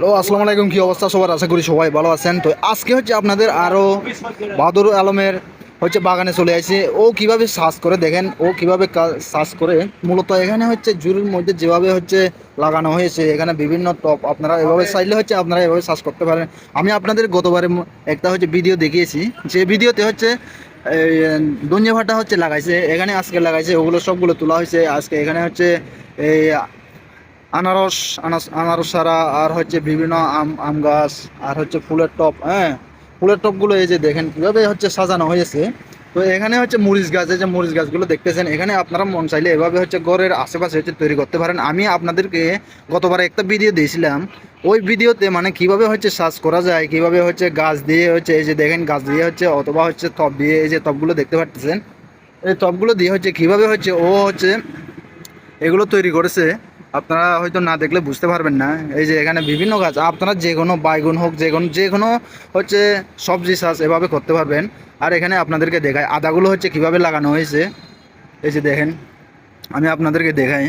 Hello, আসসালামু আলাইকুম, কি অবস্থা সবার? আশা করি সবাই ভালো আছেন। তো আজকে হচ্ছে আপনাদের আরও বাহাদুর আলমের হচ্ছে বাগানে চলে আসছে ও কীভাবে সার্চ করে দেখেন, ও কীভাবে সার্চ করে? মূলত এখানে হচ্ছে জুরির মধ্যে যেভাবে হচ্ছে লাগানো হয়েছে, এখানে বিভিন্ন টপ আপনারা এভাবে চাইলে হচ্ছে আপনারা এভাবে সার্চ করতে পারেন। আমি আপনাদের গতবারে একটা হচ্ছে ভিডিও দেখিয়েছি। যে ভিডিওতে হচ্ছে দঞ্জে ভাটা হচ্ছে লাগাইছে, এখানে আজকে লাগাইছে, ওগুলো সবগুলো তোলা হয়েছে। আজকে এখানে হচ্ছে এই আনারস আনারস সারা আর হচ্ছে বিভিন্ন আম আম গাছ, আর হচ্ছে ফুলের টপ হ্যাঁ? ফুলের টপগুলো এই যে দেখেন কীভাবে হচ্ছে সাজানো হয়েছে। তো এখানে হচ্ছে মরিচ গাছ, এই যে মরিচ গাছগুলো দেখতেছেন, এখানে আপনারা মন চাইলে এভাবে হচ্ছে ঘরের আশেপাশে হচ্ছে তৈরি করতে পারেন। আমি আপনাদেরকে গতবার একটা ভিডিও দিয়েছিলাম। ওই ভিডিওতে মানে কীভাবে হচ্ছে সার্চ করা যায়, কীভাবে হচ্ছে গাছ দিয়ে হচ্ছে এই যে দেখেন গাছ দিয়ে হচ্ছে অথবা হচ্ছে টপ দিয়ে এই যে টপগুলো দেখতে পাচ্ছেন এই টপগুলো দিয়ে হচ্ছে কীভাবে হচ্ছে ও হচ্ছে এগুলো তৈরি করেছে। আপনারা হয়তো না দেখলে বুঝতে পারবেন না। এই যে এখানে বিভিন্ন গাছ, আপনারা যে কোনো বাইগুন হোক, যে কোনো যে কোনো হচ্ছে সবজি চাষ এভাবে করতে পারবেন। আর এখানে আপনাদেরকে দেখায় আদাগুলো হচ্ছে কীভাবে লাগানো হয়েছে। এই যে দেখেন, আমি আপনাদেরকে দেখাই।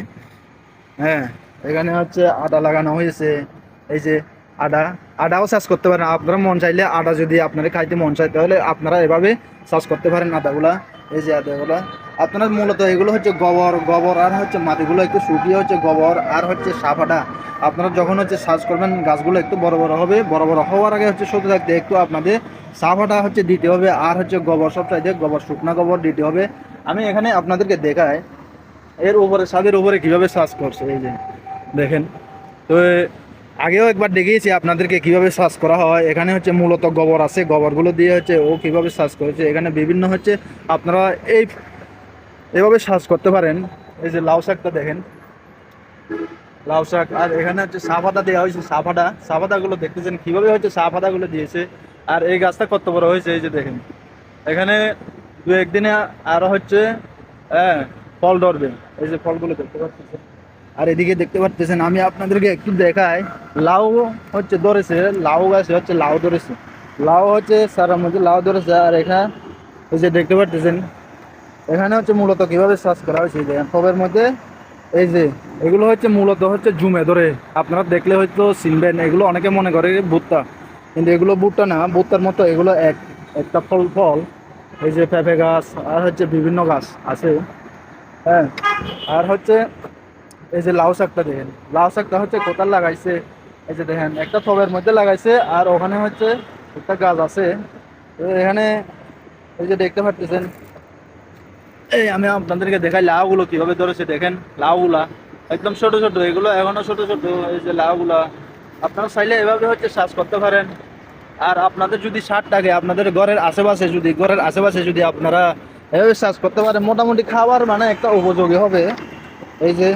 হ্যাঁ এখানে হচ্ছে আদা লাগানো হয়েছে। এই যে আদা, আদাও চাষ করতে পারেন। আপনারা মন চাইলে আদা যদি আপনারা খাইতে মন চাই তাহলে আপনারা এভাবে চাষ করতে পারেন আদাগুলা। এই যে আদাগুলা আপনার মূলত এগুলো হচ্ছে গোবর গোবর আর হচ্ছে মাটিগুলো একটু শুকিয়ে হচ্ছে গোবর আর হচ্ছে সাফাটা। আপনারা যখন হচ্ছে সার্চ করবেন, গাছগুলো একটু বড় বড় হবে, বড় বড় হওয়ার আগে হচ্ছে শুধু থাকতে একটু আপনাদের সাফাটা হচ্ছে দিতে হবে আর হচ্ছে গোবর সব চাইতে গোবর, শুকনা গোবর দিতে হবে। আমি এখানে আপনাদেরকে দেখাই, এর উপরে, ছাদের উপরে কীভাবে সার্চ করছে, এই যে দেখেন। তো আগেও একবার দেখিয়েছি আপনাদেরকে কীভাবে চাষ করা হয়। এখানে হচ্ছে মূলত গোবর আছে। গোবরগুলো দিয়ে হচ্ছে ও কীভাবে চাষ করেছে। এখানে বিভিন্ন হচ্ছে আপনারা এই এভাবে চাষ করতে পারেন। এই যে লাউ শাকটা দেখেন। লাউ শাক। আর এখানে হচ্ছে সাফাটা দেওয়া হয়েছে সাফাটা সাফাটাগুলো দেখতেছেন কীভাবে হচ্ছে সাফাটাগুলো দিয়েছে। আর এই গাছটা কত বড় হয়েছে, এই যে দেখেন। এখানে দু একদিনে আরও হচ্ছে হ্যাঁ ফল ধরবে। এই যে ফলগুলো দেখতে পাচ্ছেন। আর এদিকে দেখতে পাচ্ছেন আমি আপনাদেরকে একটু দেখাই। লাউ হচ্ছে ধরেছে লাউ গাছে হচ্ছে লাউ ধরেছে। লাউ হচ্ছে সারার মধ্যে লাউ ধরেছে, আর এখানে, এই যে দেখতে পাচ্ছেন এখানে হচ্ছে মূলত কীভাবে চাষ করা হয়েছে দেখেন মধ্যে, এই যে, এগুলো হচ্ছে মূলত হচ্ছে জুমে ধরে। আপনারা দেখলে হয়তো চিনবেন, এগুলো অনেকে মনে করে ভুট্টা, কিন্তু এগুলো ভুট্টা না, ভুট্টার মতো এগুলো এক, একটা ফল ফল। এই যে পেঁপে গাছ, আর হচ্ছে বিভিন্ন গাছ আছে হ্যাঁ আর হচ্ছে এই যে লাউ শাকটা দেখেন, লাউ শাকটা হচ্ছে কোথায় লাগাইছে? এই যে দেখেন, একটা টবের মধ্যে লাগাইছে আর ওখানে হচ্ছে একটা গাছ আছে। এখানে এই যে দেখতে পাচ্ছেন এই আমি আপনাদেরকে দেখাই লাউগুলো কীভাবে ধরেছে, দেখেন লাউগুলা একদম ছোট ছোট, এগুলো এখনও ছোট ছোট, এই যে লাউগুলা। আপনারা চাইলে এভাবে হচ্ছে চাষ করতে পারেন। আর আপনাদের যদি সার থাকে, আপনাদের ঘরের আশেপাশে যদি, ঘরের আশেপাশে যদি আপনারা এভাবে চাষ করতে পারেন, মোটামুটি খাবার মানে একটা উপযোগী হবে। এই যে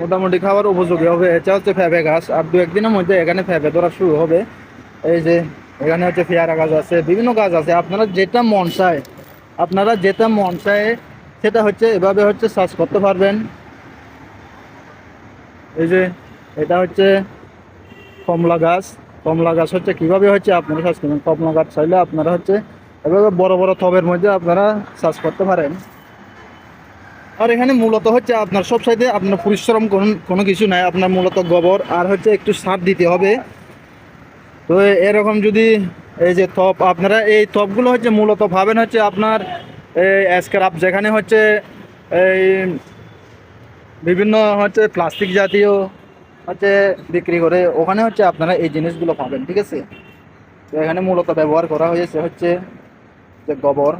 মোটামুটি খাবার উপযোগী হবে। এটা হচ্ছে ফেফে গাছ। আর দু একদিনের মধ্যে এখানে ফেফে ধরা শুরু হবে। এই যে, এখানে হচ্ছে পেয়ারা গাছ আছে, বিভিন্ন গাছ আছে। আপনারা যেটা মন চায়, আপনারা যেটা মন চায়, সেটা হচ্ছে এভাবে হচ্ছে চাষ করতে পারবেন। এই যে, এটা হচ্ছে কমলা গাছ। কমলা গাছ হচ্ছে কীভাবে হচ্ছে আপনারা চাষ করবেন? কমলা গাছ চাইলে আপনারা হচ্ছে এভাবে বড় বড় টবের মধ্যে আপনারা চাষ করতে পারেন। আর এখানে মূলত হচ্ছে আপনার সব সাইডে আপনার পরিশ্রম কোনো কিছু নাই। আপনার মূলত গোবর আর হচ্ছে একটু সার দিতে হবে। তো এরকম যদি এই যে থপ, আপনারা এই থপগুলো হচ্ছে মূলত ভাবেন হচ্ছে আপনার এই স্ক্রাপ যেখানে হচ্ছে এই বিভিন্ন হচ্ছে প্লাস্টিক জাতীয় হচ্ছে বিক্রি করে, ওখানে হচ্ছে আপনারা এই জিনিসগুলো পাবেন, ঠিক আছে? তো এখানে মূলত ব্যবহার করা হয়েছে হচ্ছে যে গোবর।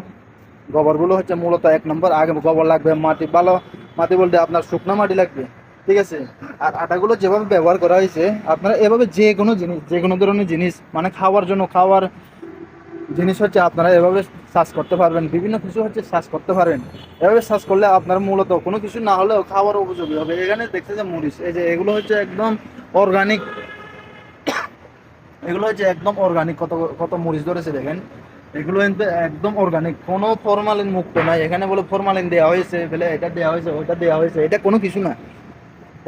গোবরগুলো হচ্ছে মূলত এক নম্বর, আগে গোবর লাগবে মাটি, ভালো মাটি বলতে আপনার শুকনো মাটি লাগবে, ঠিক আছে? আর আটাগুলো যেভাবে ব্যবহার করা হয়েছে, আপনারা এভাবে যে কোনো জিনিস যে কোনো ধরনের জিনিস মানে খাওয়ার জন্য খাওয়ার জিনিস হচ্ছে আপনারা এভাবে চাষ করতে পারবেন, বিভিন্ন কিছু হচ্ছে চাষ করতে পারবেন। এভাবে চাষ করলে আপনার মূলত কোনো কিছু না হলেও খাওয়ার উপযোগী হবে। এখানে দেখতে যে মরিচ, এই যে এগুলো হচ্ছে একদম অর্গানিক এগুলো হচ্ছে একদম অর্গানিক কত কত মরিচ ধরেছে দেখেন। এগুলো কিন্তু একদম অর্গানিক কোনো ফরমালিন মুক্ত নাই। এখানে বলে ফরমালিন দেওয়া হয়েছে, বলে এটা দেওয়া হয়েছে, ওইটা দেওয়া হয়েছে, এটা কোনো কিছু না।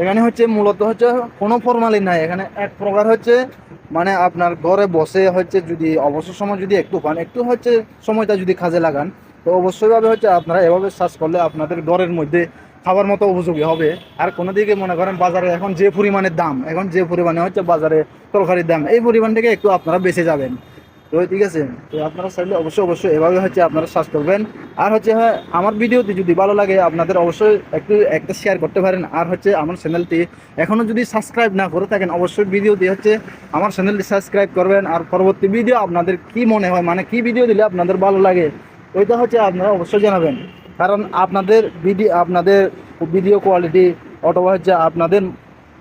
এখানে হচ্ছে মূলত হচ্ছে কোনো ফরমালিন নাই। এখানে এক প্রকার হচ্ছে মানে আপনার ঘরে বসে হচ্ছে যদি অবসর সময় যদি একটু পান, একটু হচ্ছে সময়টা যদি কাজে লাগান, তো অবশ্যইভাবে হচ্ছে আপনারা এভাবে চাষ করলে আপনাদের ঘরের মধ্যে খাবার মতো উপযোগী হবে। আর কোনো দিকে মনে করেন বাজারে এখন যে পরিমাণের দাম, এখন যে পরিমাণে হচ্ছে বাজারে তরকারির দাম, এই পরিমাণ থেকে একটু আপনারা বেঁচে যাবেন। তো ঠিক আছে, তো আপনারা চাইলে অবশ্যই অবশ্যই এভাবে হচ্ছে আপনারা সার্চ করবেন। আর হচ্ছে হ্যাঁ আমার ভিডিওটি যদি ভালো লাগে, আপনাদের অবশ্যই একটু, একটা শেয়ার করতে পারেন। আর হচ্ছে আমার চ্যানেলটি এখনও যদি সাবস্ক্রাইব না করে থাকেন, অবশ্যই ভিডিও দিয়ে হচ্ছে আমার চ্যানেলটি সাবস্ক্রাইব করবেন। আর পরবর্তী ভিডিও আপনাদের কি মনে হয় মানে কি ভিডিও দিলে আপনাদের ভালো লাগে, ওইটা হচ্ছে আপনারা অবশ্যই জানাবেন। কারণ আপনাদের ভিডিও আপনাদের ভিডিও কোয়ালিটি অথবা হচ্ছে আপনাদের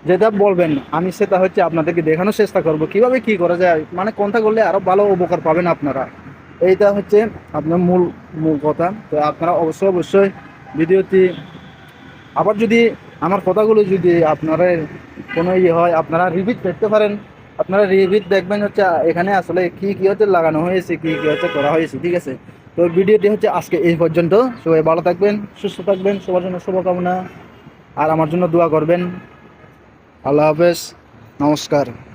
যেটা বলবেন, আমি সেটা হচ্ছে আপনাদেরকে দেখানোর চেষ্টা করব। কীভাবে কি করা যায়? মানে কোনটা করলে আরও ভালো উপকার পাবেন আপনারা? এইটা হচ্ছে আপনার মূল মূল কথা। তো আপনারা অবশ্যই অবশ্যই ভিডিওটি আবার যদি আমার কথাগুলো যদি আপনারা কোনো ইয়ে হয়, আপনারা রিভিট দেখতে পারেন। আপনারা রিভিট দেখবেন হচ্ছে, এখানে আসলে কি কি হচ্ছে, লাগানো হয়েছে, কি কি হচ্ছে, করা হয়েছে, ঠিক আছে? তো ভিডিওটি হচ্ছে আজকে এই পর্যন্ত। সবাই ভালো থাকবেন, সুস্থ থাকবেন, সবার জন্য শুভকামনা। আর আমার জন্য দোয়া করবেন। Alaves, Namaskar.